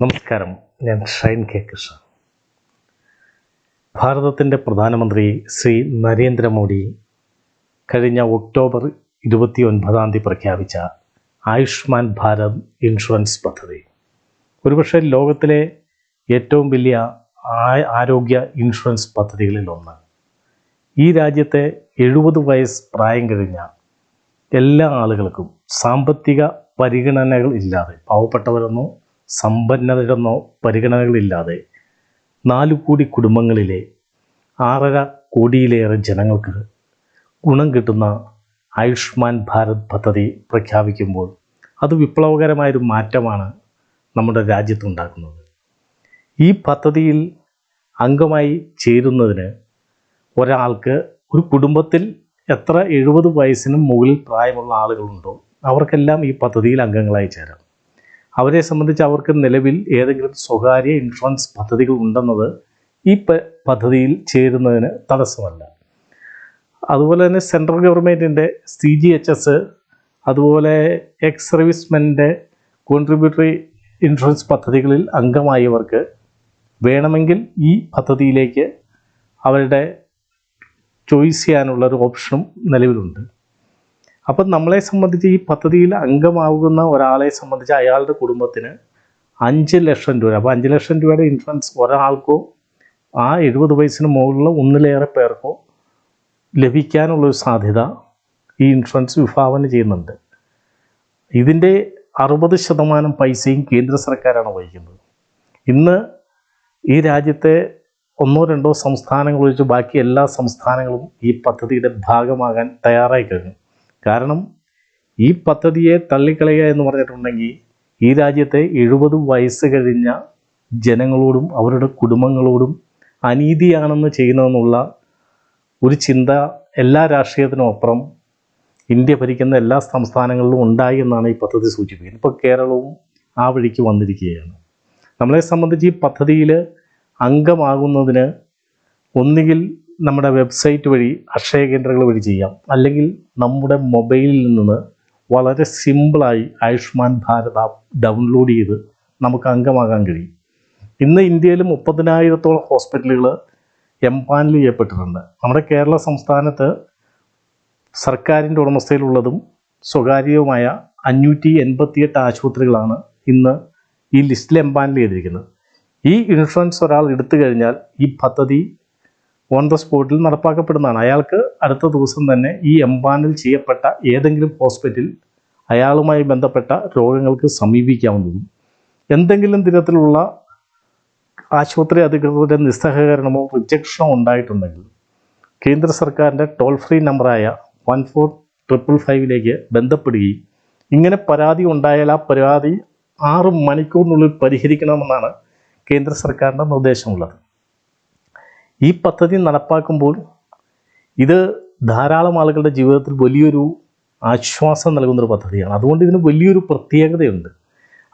നമസ്കാരം. ഞാൻ ഷൈൻ കെ കൃഷ്ണ. ഭാരതത്തിന്റെ പ്രധാനമന്ത്രി ശ്രീ നരേന്ദ്രമോദി കഴിഞ്ഞ ഒക്ടോബർ ഇരുപത്തി ഒൻപതാം തീയതി പ്രഖ്യാപിച്ച ആയുഷ്മാൻ ഭാരത് ഇൻഷുറൻസ് പദ്ധതി. ഒരുപക്ഷെ ലോകത്തിലെ ഏറ്റവും വലിയ ആരോഗ്യ ഇൻഷുറൻസ് പദ്ധതികളിൽ ഒന്ന്. ഈ രാജ്യത്തെ എഴുപത് വയസ്സ് പ്രായം കഴിഞ്ഞ എല്ലാ ആളുകൾക്കും സാമ്പത്തിക പരിഗണനകൾ ഇല്ലാതെ പാവപ്പെട്ടവരെന്നോ സമ്പന്നരെന്നോ പരിഗണനകളില്ലാതെ നാലു കോടി കുടുംബങ്ങളിലെ ആറര കോടിയിലേറെ ജനങ്ങൾക്ക് ഗുണം കിട്ടുന്ന ആയുഷ്മാൻ ഭാരത് പദ്ധതി പ്രഖ്യാപിക്കുമ്പോൾ അത് വിപ്ലവകരമായൊരു മാറ്റമാണ് നമ്മുടെ രാജ്യത്തുണ്ടാക്കുന്നത്. ഈ പദ്ധതിയിൽ അംഗമായി ചേരുന്നതിന് ഒരാൾക്ക് ഒരു കുടുംബത്തിൽ എത്ര എഴുപത് വയസ്സിനും മുകളിൽ പ്രായമുള്ള ആളുകളുണ്ടോ അവർക്കെല്ലാം ഈ പദ്ധതിയിൽ അംഗങ്ങളായി ചേരാം. അവരെ സംബന്ധിച്ച് അവർക്ക് നിലവിൽ ഏതെങ്കിലും സ്വകാര്യ ഇൻഷുറൻസ് പദ്ധതികൾ ഉണ്ടെന്നത് ഈ പദ്ധതിയിൽ ചേരുന്നതിന് തടസ്സമല്ല. അതുപോലെ തന്നെ സെൻട്രൽ ഗവൺമെന്റിന്റെ സി ജി എച്ച് എസ് അതുപോലെ എക്സ് സർവീസ്മെന്റെ കോൺട്രിബ്യൂട്ടറി ഇൻഷുറൻസ് പദ്ധതികളിൽ അംഗമായവർക്ക് വേണമെങ്കിൽ ഈ പദ്ധതിയിലേക്ക് അവരുടെ ചോയ്സ് ചെയ്യാനുള്ള ഒരു ഓപ്ഷനും നിലവിലുണ്ട്. അപ്പം നമ്മളെ സംബന്ധിച്ച് ഈ പദ്ധതിയിൽ അംഗമാകുന്ന ഒരാളെ സംബന്ധിച്ച് അയാളുടെ കുടുംബത്തിന് അഞ്ച് ലക്ഷം രൂപ അപ്പോൾ അഞ്ച് ലക്ഷം രൂപയുടെ ഇൻഷുറൻസ് ഒരാൾക്കോ ആ എഴുപത് വയസ്സിന് മുകളിലുള്ള ഒന്നിലേറെ പേർക്കോ ലഭിക്കാനുള്ളൊരു സാധ്യത ഈ ഇൻഷുറൻസ് വിഭാവന ചെയ്യുന്നുണ്ട്. ഇതിന്റെ അറുപത് ശതമാനം പൈസയും കേന്ദ്ര സർക്കാരാണ് വഹിക്കുന്നത്. ഇന്ന് ഈ രാജ്യത്തെ ഒന്നോ രണ്ടോ സംസ്ഥാനങ്ങൾ ഒഴിച്ച് ബാക്കി എല്ലാ സംസ്ഥാനങ്ങളും ഈ പദ്ധതിയുടെ ഭാഗമാകാൻ തയ്യാറായി കഴിഞ്ഞു. കാരണം ഈ പദ്ധതിയെ തള്ളിക്കളയുക എന്ന് പറഞ്ഞിട്ടുണ്ടെങ്കിൽ ഈ രാജ്യത്തെ എഴുപത് വയസ്സ് കഴിഞ്ഞ ജനങ്ങളോടും അവരുടെ കുടുംബങ്ങളോടും അനീതിയാണെന്ന് ചെയ്യുന്നതെന്നുള്ള ഒരു ചിന്ത എല്ലാ രാഷ്ട്രീയത്തിനും അപ്പുറം ഇന്ത്യ ഭരിക്കുന്ന എല്ലാ സംസ്ഥാനങ്ങളിലും ഉണ്ടായി എന്നാണ് ഈ പദ്ധതി സൂചിപ്പിക്കുന്നത്. ഇപ്പോൾ കേരളവും ആ വഴിക്ക് വന്നിരിക്കുകയാണ്. നമ്മളെ സംബന്ധിച്ച് ഈ പദ്ധതിയിൽ അംഗമാകുന്നതിന് ഒന്നുകിൽ നമ്മുടെ വെബ്സൈറ്റ് വഴി അക്ഷയ കേന്ദ്രങ്ങൾ വഴി ചെയ്യാം. അല്ലെങ്കിൽ നമ്മുടെ മൊബൈലിൽ നിന്ന് വളരെ സിമ്പിളായി ആയുഷ്മാൻ ഭാരത് ആപ്പ് ഡൗൺലോഡ് ചെയ്ത് നമുക്ക് അംഗമാകാൻ കഴിയും. ഇന്ന് ഇന്ത്യയിൽ മുപ്പതിനായിരത്തോളം ഹോസ്പിറ്റലുകൾ എംപാനൽ ചെയ്യപ്പെട്ടിട്ടുണ്ട്. നമ്മുടെ കേരള സംസ്ഥാനത്ത് സർക്കാരിന്റെ ഉടമസ്ഥയിലുള്ളതും സ്വകാര്യവുമായ അഞ്ഞൂറ്റി എൺപത്തിയെട്ട് ആശുപത്രികളാണ് ഇന്ന് ഈ ലിസ്റ്റിൽ എംപാനൽ ചെയ്തിരിക്കുന്നത്. ഈ ഇൻഷുറൻസ് ഒരാൾ എടുത്തു കഴിഞ്ഞാൽ ഈ പദ്ധതി ഓൺ ദ സ്പോട്ടിൽ നടപ്പാക്കപ്പെടുന്നതാണ്. അയാൾക്ക് അടുത്ത ദിവസം തന്നെ ഈ എംപാനൽ ചെയ്യപ്പെട്ട ഏതെങ്കിലും ഹോസ്പിറ്റലിൽ അയാളുമായി ബന്ധപ്പെട്ട രോഗങ്ങൾക്ക് സമീപിക്കാവുന്നതും എന്തെങ്കിലും തരത്തിലുള്ള ആശുപത്രി അധികൃതരുടെ നിസ്സഹകരണമോ റിജക്ഷനോ ഉണ്ടായിട്ടുണ്ടെങ്കിൽ കേന്ദ്ര സർക്കാരിന്റെ ടോൾ ഫ്രീ നമ്പറായ വൺ ഫോർ ട്രിപ്പിൾ ഫൈവിലേക്ക് ബന്ധപ്പെടുകയും ഇങ്ങനെ പരാതി ഉണ്ടായാൽ ആ പരാതി ആറ് മണിക്കൂറിനുള്ളിൽ പരിഹരിക്കണമെന്നാണ് കേന്ദ്ര സർക്കാരിന്റെ നിർദ്ദേശമുള്ളത്. ഈ പദ്ധതി നടപ്പാക്കുമ്പോൾ ഇത് ധാരാളം ആളുകളുടെ ജീവിതത്തിൽ വലിയൊരു ആശ്വാസം നൽകുന്നൊരു പദ്ധതിയാണ്. അതുകൊണ്ട് ഇതിന് വലിയൊരു പ്രത്യേകതയുണ്ട്.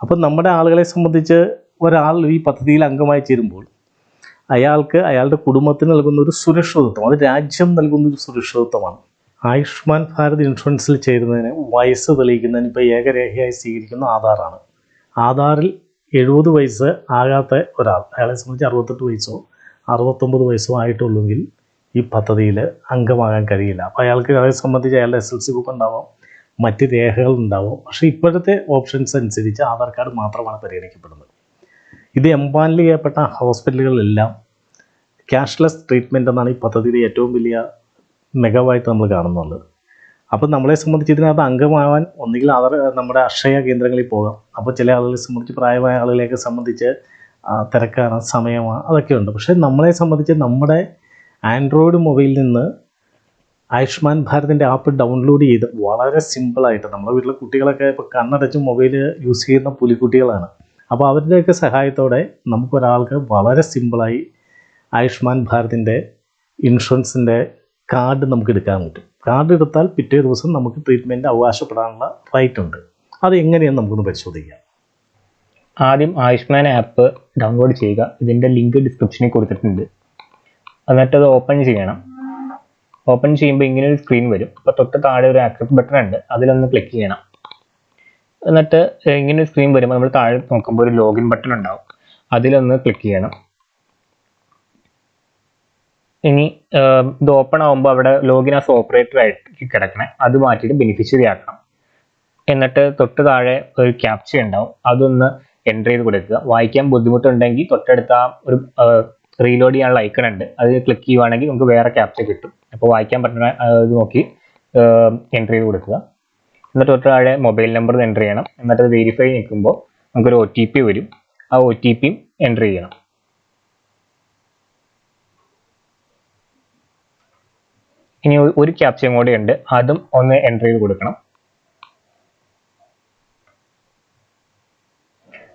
അപ്പം നമ്മുടെ ആളുകളെ സംബന്ധിച്ച് ഒരാൾ ഈ പദ്ധതിയിൽ അംഗമായി ചേരുമ്പോൾ അയാൾക്ക് അയാളുടെ കുടുംബത്തിന് നൽകുന്ന ഒരു സുരക്ഷിതത്വം അത് രാജ്യം നൽകുന്ന ഒരു സുരക്ഷിതത്വമാണ്. ആയുഷ്മാൻ ഭാരത് ഇൻഷുറൻസിൽ ചേരുന്നതിന് വയസ്സ് തെളിയിക്കുന്നതിന് ഇപ്പോൾ ഏകരേഖയായി സ്വീകരിക്കുന്ന ആധാറാണ്. ആധാറിൽ എഴുപത് വയസ്സ് ആകാത്ത ഒരാൾ അയാളെ സംബന്ധിച്ച് അറുപത്തെട്ട് വയസ്സോ അറുപത്തൊമ്പത് വയസ്സും ആയിട്ടുള്ളെങ്കിൽ ഈ പദ്ധതിയിൽ അംഗമാകാൻ കഴിയില്ല. അപ്പോൾ അയാൾക്ക് അയാളെ സംബന്ധിച്ച് അയാളുടെ എസ് എൽ സി ബുക്ക് ഉണ്ടാവാം മറ്റ് രേഖകൾ ഉണ്ടാവും. പക്ഷേ ഇപ്പോഴത്തെ ഓപ്ഷൻസ് അനുസരിച്ച് ആധാർ കാർഡ് മാത്രമാണ് പരിഗണിക്കപ്പെടുന്നത്. ഇത് എംപാനൽ ചെയ്യപ്പെട്ട ഹോസ്പിറ്റലുകളിലെല്ലാം ക്യാഷ്ലെസ് ട്രീറ്റ്മെന്റ് എന്നാണ് ഈ പദ്ധതിയുടെ ഏറ്റവും വലിയ മികവായിട്ട് നമ്മൾ കാണുന്നുള്ളത്. അപ്പോൾ നമ്മളെ സംബന്ധിച്ച് ഇതിനകത്ത് അംഗമാവാൻ ഒന്നുകിൽ അവർ നമ്മുടെ അക്ഷയ കേന്ദ്രങ്ങളിൽ പോകാം. അപ്പോൾ ചില ആളുകളെ സംബന്ധിച്ച് പ്രായമായ ആളുകളെയൊക്കെ സംബന്ധിച്ച് തിരക്കാണ് സമയമാണ് അതൊക്കെയുണ്ട്. പക്ഷേ നമ്മളെ സംബന്ധിച്ച് നമ്മുടെ ആൻഡ്രോയിഡ് മൊബൈലിൽ നിന്ന് ആയുഷ്മാൻ ഭാരതിന്റെ ആപ്പ് ഡൗൺലോഡ് ചെയ്ത് വളരെ സിമ്പിളായിട്ട് നമ്മുടെ വീട്ടിലെ കുട്ടികളൊക്കെ ഇപ്പോൾ കണ്ണടച്ച് മൊബൈൽ യൂസ് ചെയ്യുന്ന പുലിക്കുട്ടികളാണ്. അപ്പോൾ അവരുടെയൊക്കെ സഹായത്തോടെ നമുക്കൊരാൾക്ക് വളരെ സിമ്പിളായി ആയുഷ്മാൻ ഭാരതിന്റെ ഇൻഷുറൻസിന്റെ കാർഡ് നമുക്ക് എടുക്കാൻ പറ്റും. കാർഡ് എടുത്താൽ പിറ്റേ ദിവസം നമുക്ക് ട്രീറ്റ്മെന്റ് അവകാശപ്പെടാനുള്ള റൈറ്റ് ഉണ്ട് അത് എങ്ങനെയാണ് നമുക്കൊന്ന് പരിശോധിക്കാം. ആദ്യം ആയുഷ്മാൻ ആപ്പ് ഡൗൺലോഡ് ചെയ്യുക. ഇതിന്റെ ലിങ്ക് ഡിസ്ക്രിപ്ഷനിൽ കൊടുത്തിട്ടുണ്ട്. എന്നിട്ട് അത് ഓപ്പൺ ചെയ്യണം. ഓപ്പൺ ചെയ്യുമ്പോൾ ഇങ്ങനെ ഒരു സ്ക്രീൻ വരും. അപ്പോൾ തൊട്ട് താഴെ ഒരു ആക്സെപ്റ്റ് ബട്ടൺ ഉണ്ട്. അതിലൊന്ന് ക്ലിക്ക് ചെയ്യണം. എന്നിട്ട് ഇങ്ങനെ ഒരു സ്ക്രീൻ വരുമ്പോൾ നമ്മൾ താഴെ നോക്കുമ്പോൾ ഒരു ലോഗിൻ ബട്ടൺ ഉണ്ടാവും. അതിലൊന്ന് ക്ലിക്ക് ചെയ്യണം. ഇനി ഇത് ഓപ്പൺ ആകുമ്പോൾ അവിടെ ലോഗിൻ ആസ് ഓപ്പറേറ്റർ ആയിട്ട് കിടക്കണേ. അത് മാറ്റിയിട്ട് ബെനിഫിഷ്യറി ആക്കണം. എന്നിട്ട് തൊട്ട് താഴെ ഒരു ക്യാപ്ച ഉണ്ടാവും. അതൊന്ന് എന്റർ ചെയ്ത് കൊടുക്കുക. വായിക്കാൻ ബുദ്ധിമുട്ടുണ്ടെങ്കിൽ തൊട്ടടുത്ത ഒരു റീലോഡ് ചെയ്യാനുള്ള ഐക്കൺ ഉണ്ട്. അത് ക്ലിക്ക് ചെയ്യുവാണെങ്കിൽ നമുക്ക് വേറെ ക്യാപ്ച കിട്ടും. അപ്പോൾ വായിക്കാൻ പറ്റുന്ന ഇത് നോക്കി എന്റർ ചെയ്ത് കൊടുക്കുക. എന്നിട്ട് തൊട്ട് താഴെ മൊബൈൽ നമ്പർ എന്റർ ചെയ്യണം. എന്നിട്ട് അത് വെരിഫൈ നിൽക്കുമ്പോൾ നമുക്കൊരു ഒ ടി പി വരും. ആ ഒ ടി പിയും എന്റർ ചെയ്യണം. ഇനി ഒരു- ഒരു ക്യാപ്ചയും കൂടെ ഉണ്ട്. അതും ഒന്ന് എന്റർ ചെയ്ത് കൊടുക്കണം.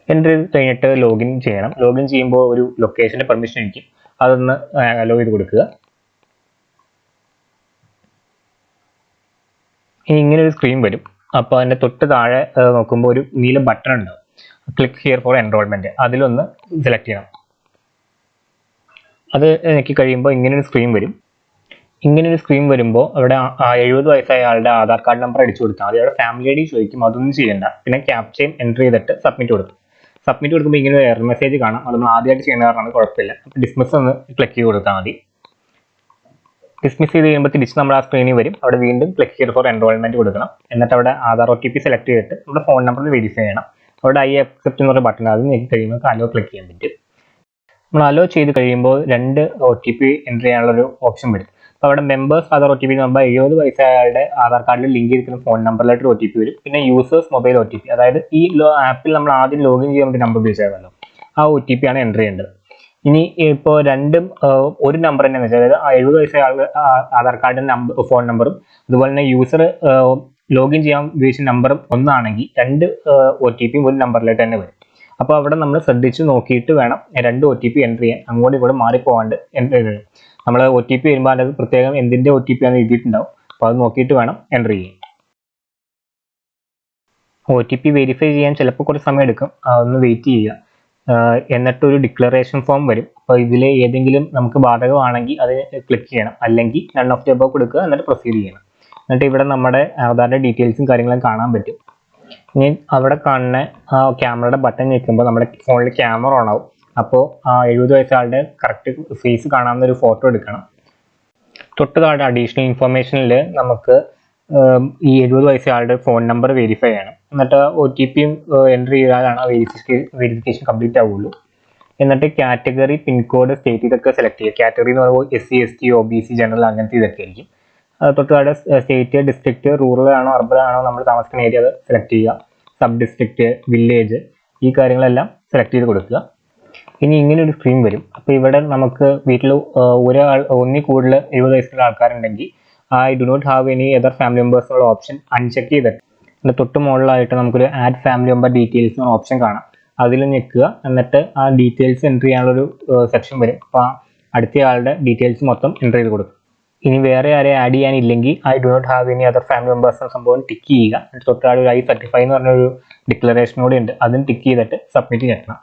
എന്റർ കഴിഞ്ഞിട്ട് ലോഗിൻ ചെയ്യണം. ലോഗിൻ ചെയ്യുമ്പോൾ ഒരു ലൊക്കേഷന്റെ പെർമിഷൻ ആയിരിക്കും. അതൊന്ന് അലോ ചെയ്ത് കൊടുക്കുക. ഇനി ഇങ്ങനെ ഒരു സ്ക്രീൻ വരും. അപ്പോൾ അതിന്റെ തൊട്ട് താഴെ നോക്കുമ്പോൾ ഒരു നീല ബട്ടൺ ഉണ്ടാവും. ക്ലിക്ക് ഹിയർ ഫോർ എൻറോൾമെന്റ് അതിലൊന്ന് സെലക്ട് ചെയ്യണം. അത് ഞെക്കി കഴിയുമ്പോൾ ഇങ്ങനെ ഒരു സ്ക്രീൻ വരും. ഇങ്ങനെ ഒരു സ്ക്രീൻ വരുമ്പോൾ അവിടെ എഴുപത് വയസ്സായ ആളുടെ ആധാർ കാർഡ് നമ്പർ അടിച്ചു കൊടുത്താൽ മതി. അവിടെ ഫാമിലി ഐ ഡി ചോദിക്കും. അതൊന്നും ചെയ്യണ്ട. പിന്നെ ക്യാപ്ചയും എന്റർ ചെയ്തിട്ട് സബ്മിറ്റ് കൊടുക്കും. സബ്മിറ്റ് കൊടുക്കുമ്പോൾ ഇങ്ങനെ ഒരു എറർ മെസ്സേജ് കാണാം. അത് നമ്മൾ ആദ്യമായിട്ട് ചെയ്യുന്ന കാരണമാണ് കുഴപ്പമില്ല. അപ്പോൾ ഡിസ്മിസ് ഒന്ന് ക്ലിക്ക് ചെയ്ത് കൊടുത്താൽ മതി. ഡിസ്മിസ് ചെയ്ത് കഴിയുമ്പോൾ തിരിച്ച് നമ്മൾ ആ സ്ക്രീനിൽ വരും. അവിടെ വീണ്ടും ക്ലിക്ക് ചെയ്ത് ഫോർ എൻറോൾമെന്റ് കൊടുക്കണം. എന്നിട്ട് അവിടെ Aadhaar O T P select ചെയ്തിട്ട് നമ്മുടെ ഫോൺ നമ്പർ വെരിഫൈ ചെയ്യണം. അവിടെ ഐ അക്സെപ്റ്റ് എന്ന് പറഞ്ഞ ബട്ടൺ അത് ഞെക്കി കഴിയുമ്പോൾ അലോ ക്ലിക്ക് ചെയ്യാൻ പറ്റും. നമ്മൾ അലോ ചെയ്ത് കഴിയുമ്പോൾ രണ്ട് ഒ ടി പി എന്റർ ചെയ്യാനുള്ളൊരു ഓപ്ഷൻ വരും അപ്പോൾ അവിടെ members Aadhaar O T P number എഴുപത് വയസ്സ് അയാളുടെ ആധാർ കാർഡിൽ ലിങ്ക് ചെയ്തിരിക്കുന്ന ഫോൺ നമ്പറിലായിട്ട് ഒ ടി പി വരും. പിന്നെ users mobile O T P അതായത് ഈ ആപ്പിൽ നമ്മൾ ആദ്യം ലോഗിൻ ചെയ്യാൻ വേണ്ടി നമ്പർ ഉപയോഗിച്ചാണല്ലോ ആ ഒ ടി പി ആണ് എന്റർ ചെയ്യേണ്ടത്. ഇനി ഇപ്പോൾ രണ്ടും ഒരു നമ്പർ തന്നെ വെച്ചാൽ അതായത് എഴുപത് വയസ്സായ ആൾ ആധാർ കാർഡിന്റെ നമ്പർ ഫോൺ നമ്പറും അതുപോലെ തന്നെ യൂസർ ലോഗിൻ ചെയ്യാൻ ഉപയോഗിച്ച നമ്പറും ഒന്നാണെങ്കിൽ രണ്ട് ഒ ടി പിയും ഒരു നമ്പറിലായിട്ട് തന്നെ വരും. അപ്പോൾ അവിടെ നമ്മൾ ശ്രദ്ധിച്ച് നോക്കിയിട്ട് വേണം രണ്ട് ഒ ടി പി എന്റർ ചെയ്യാൻ. അങ്ങോട്ടും ഇങ്ങോട്ടും മാറിപ്പോകാണ്ട് എന്റർ ചെയ്ത് നമ്മൾ ഒ ടി പി വരുമ്പോൾ അതിന്റെ പ്രത്യേകം എന്തിന്റെ ഒ ടി പി ആണ് എഴുതിയിട്ടുണ്ടാവും. അപ്പോൾ അത് നോക്കിയിട്ട് വേണം എന്റർ ചെയ്യാൻ. ഒ ടി പി വെരിഫൈ ചെയ്യാൻ ചിലപ്പോൾ കുറച്ച് സമയം എടുക്കും. അതൊന്ന് വെയിറ്റ് ചെയ്യുക. എന്നിട്ടൊരു ഡിക്ലറേഷൻ ഫോം വരും. അപ്പോൾ ഇതിൽ ഏതെങ്കിലും നമുക്ക് ബാധകമാണെങ്കിൽ അത് ക്ലിക്ക് ചെയ്യണം. അല്ലെങ്കിൽ നൺ ഓഫ് അബവ് കൊടുക്കുക എന്നിട്ട് പ്രൊസീഡ് ചെയ്യണം. എന്നിട്ട് ഇവിടെ നമ്മുടെ ആധാറിന്റെ ഡീറ്റെയിൽസും കാര്യങ്ങളും കാണാൻ പറ്റും. ഇനി അവിടെ കാണുന്ന ആ ക്യാമറയുടെ ബട്ടൺ ഞെക്കുമ്പോൾ നമ്മുടെ ഫോണിൽ ക്യാമറ ഓൺ ആവും. അപ്പോൾ ആ എഴുപത് വയസ്സാളുടെ കറക്റ്റ് ഫേസ് കാണാവുന്ന ഒരു ഫോട്ടോ എടുക്കണം. തൊട്ട് താഴെ അഡീഷണൽ ഇൻഫർമേഷനിൽ നമുക്ക് ഈ എഴുപത് വയസ്സാളുടെ ഫോൺ നമ്പർ വെരിഫൈ ചെയ്യണം. എന്നിട്ട് ഒ ടി പിയും എന്റർ ചെയ്താലാണ് ആ വെരിഫിക്കേഷൻ വെരിഫിക്കേഷൻ കംപ്ലീറ്റ് ആവുള്ളൂ. എന്നിട്ട് കാറ്റഗറി പിൻകോഡ് സ്റ്റേറ്റ് ഇതൊക്കെ സെലക്ട് ചെയ്യുക. കാറ്റഗറി എന്ന് പറയുമ്പോൾ S C S T O B C general അങ്ങനത്തെ ഇതൊക്കെ ആയിരിക്കും. തൊട്ട് താഴെ സ്റ്റേറ്റ് ഡിസ്ട്രിക്റ്റ് റൂറൽ ആണോ അർബൻ ആണോ നമ്മൾ താമസിക്കുന്ന ഏരിയ അത് സെലക്ട് ചെയ്യുക. സബ് ഡിസ്ട്രിക്റ്റ് വില്ലേജ് ഈ കാര്യങ്ങളെല്ലാം സെലക്ട് ചെയ്ത് കൊടുക്കുക. ഇനി ഇങ്ങനെ ഒരു സ്ക്രീൻ വരും. അപ്പോൾ ഇവിടെ നമുക്ക് വീട്ടിൽ ഒരാൾ ഒന്നിൽ കൂടുതൽ എഴുപത് വയസ്സുള്ള ആൾക്കാരുണ്ടെങ്കിൽ I do not have any other family members എന്നുള്ള ഓപ്ഷൻ അൺചെക്ക് ചെയ്തിട്ട്. അതിന്റെ തൊട്ട് മുകളിലായിട്ട് നമുക്കൊരു ആഡ് ഫാമിലി മെമ്പർ ഡീറ്റെയിൽസ് എന്ന ഓപ്ഷൻ കാണാം. അതിൽ ഞെക്കുക. എന്നിട്ട് ആ ഡീറ്റെയിൽസ് എന്റർ ചെയ്യാനുള്ളൊരു സെക്ഷൻ വരും. അപ്പോൾ ആ അടുത്ത ആളുടെ ഡീറ്റെയിൽസ് മൊത്തം എന്റർ ചെയ്ത് കൊടുക്കും. ഇനി വേറെ ആരെ add ചെയ്യാനില്ലെങ്കിൽ I do not have any other family members എന്ന സംഭവം ടിക്ക് ചെയ്യുക. തൊട്ടാട് ഒരു ഐ സർട്ടിഫൈ എന്ന് പറഞ്ഞൊരു ഡിക്ലറേഷൻ കൂടി ഉണ്ട്. അതും ടിക്ക് ചെയ്തിട്ട് സബ്മിറ്റ് ഞെക്കണം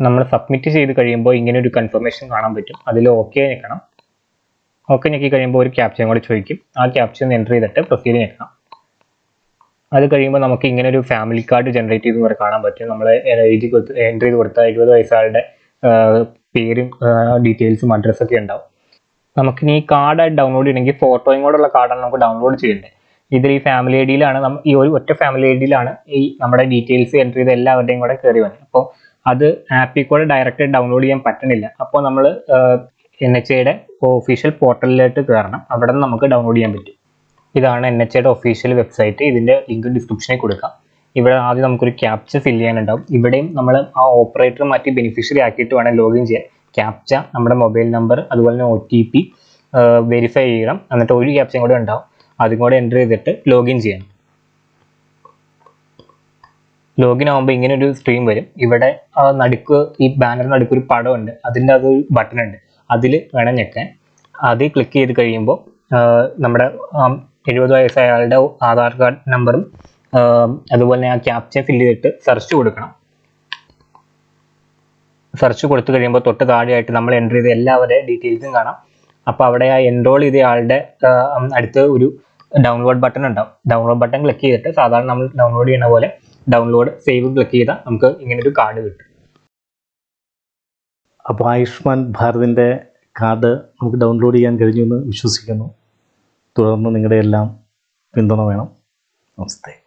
നമ്മൾ സബ്മിറ്റ് ചെയ്ത് കഴിയുമ്പോൾ ഇങ്ങനെ ഒരു കൺഫർമേഷൻ കാണാൻ പറ്റും. അതിൽ ഓക്കെ ഞെക്കണം ഓക്കെ ഞെക്കി കഴിയുമ്പോൾ ഒരു ക്യാപ്ചയും കൂടി ചോദിക്കും. ആ ക്യാപ്ച ഒന്ന് എന്റർ ചെയ്തിട്ട് പ്രൊസീഡ് ഞെക്കണം അത് കഴിയുമ്പോൾ നമുക്ക് ഇങ്ങനെ ഒരു ഫാമിലി കാർഡ് ജനറേറ്റ് ചെയ്ത് വരെ കാണാൻ പറ്റും. നമ്മൾ എഴുതി കൊടുത്ത് എന്റർ ചെയ്ത് കൊടുത്ത എഴുപത് വയസ്സാളുടെ പേരും ഡീറ്റെയിൽസും അഡ്രസ്സൊക്കെ ഉണ്ടാവും. നമുക്കിനി ഈ കാർഡ് ഡൗൺലോഡ് ചെയ്യണമെങ്കിൽ ഫോട്ടോയും കൂടെയുള്ള കാർഡാണ് നമുക്ക് ഡൗൺലോഡ് ചെയ്യേണ്ടത്. ഇതിൽ ഈ ഫാമിലി ഐ ഡിയിലാണ് ഈ ഒരു ഒറ്റ ഫാമിലി ഐ ഡിയിലാണ് ഈ നമ്മുടെ ഡീറ്റെയിൽസ് എന്റർ ചെയ്ത എല്ലാവരുടെയും കൂടെ കയറി വന്നത്. അപ്പോൾ അത് ആപ്പിൽ കൂടെ ഡയറക്റ്റ് ഡൗൺലോഡ് ചെയ്യാൻ പറ്റണില്ല. അപ്പോൾ നമ്മൾ എൻ എച്ച് ഐയുടെ ഒഫീഷ്യൽ പോർട്ടലിലോട്ട് കയറണം അവിടെ നിന്ന് നമുക്ക് ഡൗൺലോഡ് ചെയ്യാൻ പറ്റും. ഇതാണ് എൻ എച്ച് ഐയുടെ ഒഫീഷ്യൽ വെബ്സൈറ്റ് ഇതിന്റെ ലിങ്ക് ഡിസ്ക്രിപ്ഷനിൽ കൊടുക്കാം. ഇവിടെ ആദ്യം നമുക്കൊരു ക്യാപ്ച ഫില്ല് ചെയ്യാനുണ്ടാവും. ഇവിടെയും നമ്മൾ ആ ഓപ്പറേറ്റർ മാറ്റി ബെനിഫിഷ്യറി ആക്കിയിട്ട് വേണം ലോഗിൻ ചെയ്യാൻ. ക്യാപ്ച നമ്മുടെ മൊബൈൽ നമ്പർ അതുപോലെ തന്നെ ഒ ടി പി വെരിഫൈ ചെയ്യണം. എന്നിട്ട് ഒരു ക്യാപ്ചയും കൂടെ ഉണ്ടാവും. അതും കൂടെ എന്റർ ചെയ്തിട്ട് ലോഗിൻ ചെയ്യണം. ലോഗിൻ ആകുമ്പോൾ ഇങ്ങനെ ഒരു സ്ട്രീം വരും. ഇവിടെ നടുക്ക് ഈ ബാനറിന് നടുക്ക് ഒരു പടമുണ്ട്. അതിന്റെ അത് ബട്ടൺ ഉണ്ട് അതിൽ വേണം ഞെക്കാൻ. അതിൽ ക്ലിക്ക് ചെയ്ത് കഴിയുമ്പോൾ നമ്മുടെ എഴുപത് വയസ്സായ ആളുടെ ആധാർ കാർഡ് നമ്പറും അതുപോലെ ആ ക്യാപ്ച ഫില്ല് ചെയ്തിട്ട് സെർച്ച് കൊടുക്കണം. സെർച്ച് കൊടുത്തു കഴിയുമ്പോൾ തൊട്ട് താഴെയായിട്ട് നമ്മൾ എന്റർ ചെയ്ത എല്ലാവരുടെ ഡീറ്റെയിൽസും കാണാം. അപ്പോൾ അവിടെ ആ എൻറോൾ ചെയ്ത ആളുടെ അടുത്ത് ഒരു ഡൗൺലോഡ് ബട്ടൺ ഉണ്ടാവും. ഡൗൺലോഡ് ബട്ടൺ ക്ലിക്ക് ചെയ്തിട്ട് സാധാരണ നമ്മൾ ഡൗൺലോഡ് ചെയ്യുന്ന പോലെ ഡൗൺലോഡ് സേവ് ക്ലിക്ക് ചെയ്താൽ നമുക്ക് ഇങ്ങനെ ഒരു കാർഡ് കിട്ടും. അപ്പോൾ ആയുഷ്മാൻ ഭാരതിന്റെ കാർഡ് നമുക്ക് ഡൗൺലോഡ് ചെയ്യാൻ കഴിഞ്ഞു എന്ന് വിശ്വസിക്കുന്നു. തുടർന്ന് നിങ്ങളുടെ എല്ലാം പിന്തുണ വേണം. നമസ്തേ.